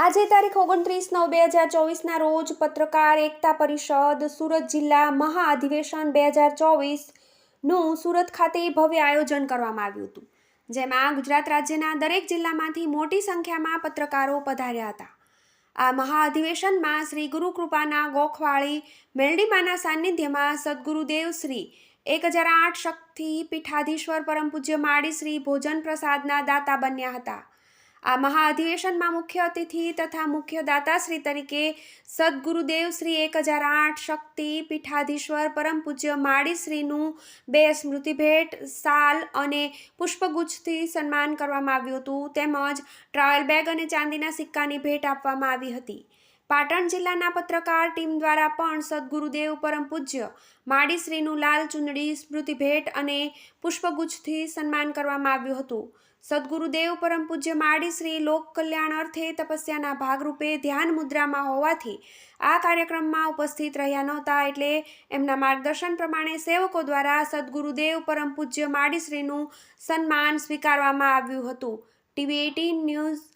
આજે તારીખ ઓગણત્રીસ નવ બે હજાર ચોવીસના રોજ પત્રકાર એકતા પરિષદ સુરત જિલ્લા મહાઅધિવેશન બે હજાર ચોવીસનું સુરત ખાતે ભવ્ય આયોજન કરવામાં આવ્યું હતું, જેમાં ગુજરાત રાજ્યના દરેક જિલ્લામાંથી મોટી સંખ્યામાં પત્રકારો પધાર્યા હતા. આ મહાઅધિવેશનમાં શ્રી ગુરુકૃપાના ગોખવાળી મેલડીમાના સાનિધ્યમાં સદગુરુદેવ શ્રી એક હજાર આઠ શક્તિ પીઠાધીશ્વર પરમ પૂજ્ય માળી શ્રી ભોજન પ્રસાદના દાતા બન્યા હતા. આ મહાઅધિવેશનમાં મુખ્ય અતિથિ તથા મુખ્ય દાતાશ્રી તરીકે સદગુરુદેવ શ્રી એક હજાર આઠ શક્તિ પીઠાધીશ્વર પરમ પૂજ્ય માળીશ્રીનું બે સ્મૃતિ ભેટ સાલ અને પુષ્પગુચ્છથી સન્માન કરવામાં આવ્યું હતું. તેમજ ટ્રાવેલ બેગ અને ચાંદીના સિક્કાની ભેટ આપવામાં આવી હતી. પાટણ જિલ્લાના પત્રકાર ટીમ દ્વારા પણ સદગુરુદેવ પરમ પૂજ્ય માડીશ્રીનું લાલ ચુંદડી, સ્મૃતિ ભેટ અને પુષ્પગુચ્છથી સન્માન કરવામાં આવ્યું હતું. સદગુરુદેવ પરમ પૂજ્ય માડીશ્રી લોક કલ્યાણ અર્થે તપસ્યાના ભાગરૂપે ધ્યાન મુદ્રામાં હોવાથી આ કાર્યક્રમમાં ઉપસ્થિત રહ્યા નહોતા એટલે એમના માર્ગદર્શન પ્રમાણે સેવકો દ્વારા સદગુરુદેવ પરમ પૂજ્ય માડીશ્રીનું સન્માન સ્વીકારવામાં આવ્યું હતું. TV eighteen news